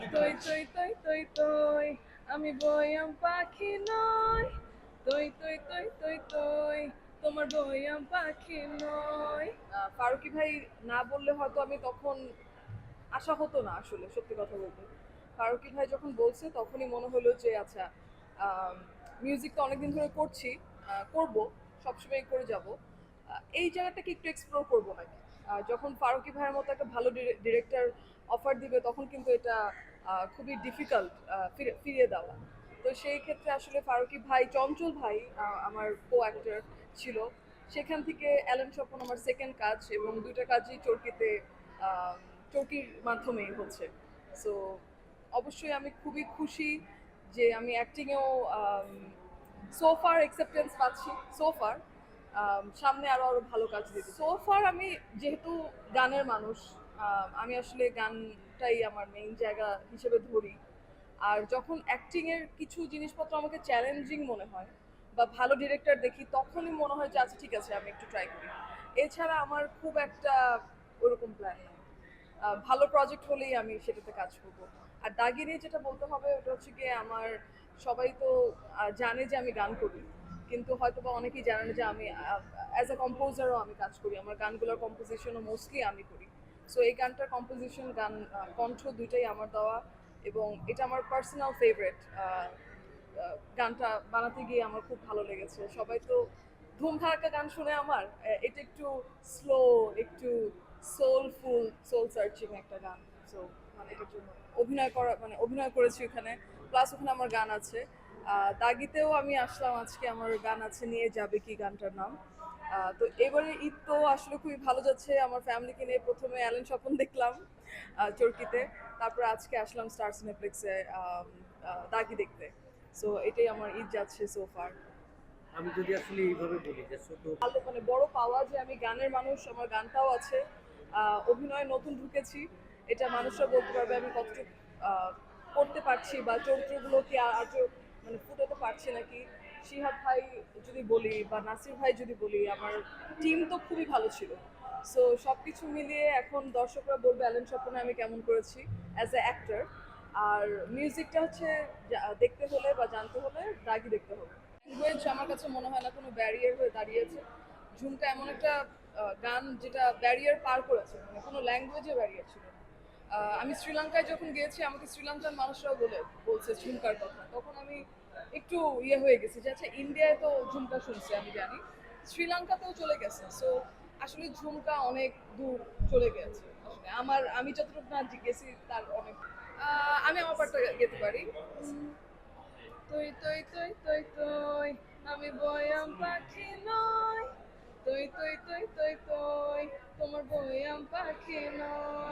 তৈ তৈ তৈ তৈ তৈ, আমি বয়াম পাখি নয় তৈ তৈ তৈ তৈ তৈ, তোমার বয়াম পাখি নয় ফারুকি ভাই না বললে হয়তো আমি তখন আশা হতো না আসলে, সত্যি কথা বলতে। ফারুকি ভাই যখন বলছে, তখনই মনে হলো যে আচ্ছা মিউজিক তো অনেকদিন ধরে করছি করব সবসময় করে যাব। এই জায়গাটাকে একটু এক্সপ্লোর করব নাকি? যখন ফারুকি ভাইয়ের মতো একটা ভালো ডিরেক্টর অফার দিবে, তখন কিন্তু এটা খুবই ডিফিকাল্ট ফিরিয়ে দেওয়া। তো সেই ক্ষেত্রে আসলে ফারুকি ভাই, চঞ্চল ভাই আমার কো অ্যাক্টর ছিল। সেখান থেকে অ্যালেন স্বপন আমার সেকেন্ড কাজ এবং দুইটা কাজই চরকিতে চরকির মাধ্যমেই হচ্ছে। সো অবশ্যই আমি খুবই খুশি যে আমি অ্যাক্টিংয়েও সোফার অ্যাকসেপ্টেন্স পাচ্ছি সোফার সামনে আরও আরও ভালো কাজ দিতে সোফার আমি যেহেতু গানের মানুষ, আমি আসলে গানটাই আমার মেইন জায়গা হিসেবে ধরি। আর যখন অ্যাক্টিং এর কিছু জিনিসপত্র আমাকে চ্যালেঞ্জিং মনে হয় বা ভালো ডিরেক্টর দেখি, তখনই মনে হয় যে আচ্ছা ঠিক আছে, আমি একটু ট্রাই করি। এছাড়া আমার খুব একটা ওরকম প্ল্যান নেই। ভালো প্রজেক্ট হলেই আমি সেটাতে কাজ করব। আর দাগি নিয়ে যেটা বলতে হবে, ওটা হচ্ছে গিয়ে আমার সবাই তো জানে যে আমি গান করি। কিন্তু হয়তো বা অনেকেই জানে না যে আমি অ্যাজ এ কম্পোজারও আমি কাজ করি। আমার গানগুলোর কম্পোজিশনও মোস্টলি আমি করি। সো এই গানটার কম্পোজিশন গান, কণ্ঠ দুইটাই আমার দেওয়া এবং এটা আমার পার্সোনাল ফেভারেট গানটা বানাতে গিয়ে আমার খুব ভালো লেগেছে। সবাই তো ধুম ধারাক্কা গান শুনে আমার। এটা একটু স্লো একটু সোলফুল সোল সার্চিং একটা গান। সো মানে এটার জন্য অভিনয় করা মানে অভিনয় করেছি ওখানে। প্লাস ওখানে আমার গান আছে। দাগিতেও আমি আসলাম আজকে আমার গান আছে নিয়ে যাবে কি গানটার নাম। তো এবারে ঈদ তো আসলে খুবই ভালো যাচ্ছে আমার ফ্যামিলিকে নিয়ে প্রথমে অ্যালেন স্বপন দেখলাম চরকিতে। তারপর আজকে আসলাম স্টার সিনেপ্লেক্সে দাগি দেখতে। সো এটাই আমার ঈদ যাচ্ছে সোফার আমি যদি আসলে এইভাবে বলি যে ছোট ভালো মানে বড় পাওয়া যে আমি গানের মানুষ আমার গানটাও আছে। অভিনয়ে নতুন ঢুকেছি এটা মানুষরা বলতে পারবে আমি কতটুকু করতে পারছি বা চরিত্রগুলো কি আ- আজও মানে ফুটাতে পারছি নাকি শিহাব ভাই যদি বলি বা নাসির ভাই যদি বলি, আমার টিম তো খুবই ভালো ছিল। সো সব কিছু মিলিয়ে এখন দর্শকরা বলবে, অ্যালেন স্বপ্নে আমি কেমন করেছি অ্যাজ এ অ্যাক্টর আর মিউজিকটা হচ্ছে দেখতে হলে বা জানতে হলে দাগি দেখতে হবে। ল্যাঙ্গুয়েজ আমার কাছে মনে হয় না কোনো ব্যারিয়ার হয়ে দাঁড়িয়েছে। ঝুমকা এমন একটা গান যেটা ব্যারিয়ার পার করেছে। মানে কোনো ল্যাঙ্গুয়েজে ব্যারিয়ার ছিল না। আমি শ্রীলঙ্কায় যখন গিয়েছি, আমাকে শ্রীলঙ্কার মানুষরাও বলে, বলছে ঝুমকার কথা। তখন আমি একটু ইয়ে হয়ে গেছি যে আচ্ছা ইন্ডিয়ায় তো ঝুমকা শুনছি, আমি জানি। শ্রীলঙ্কাতেও চলে গেছে। সো আসলে ঝুমকা অনেক দূর চলে গেছে। আমার, আমি যতটুকু না গেছি তার অনেক। আমি আমার পার্টটা গেতে পারি। তুই তুই তুই তুই তুই আমি বয়াম পাখি নয় তুই তুই তুই তুই তুই তোমার বয়াম পাখি নয়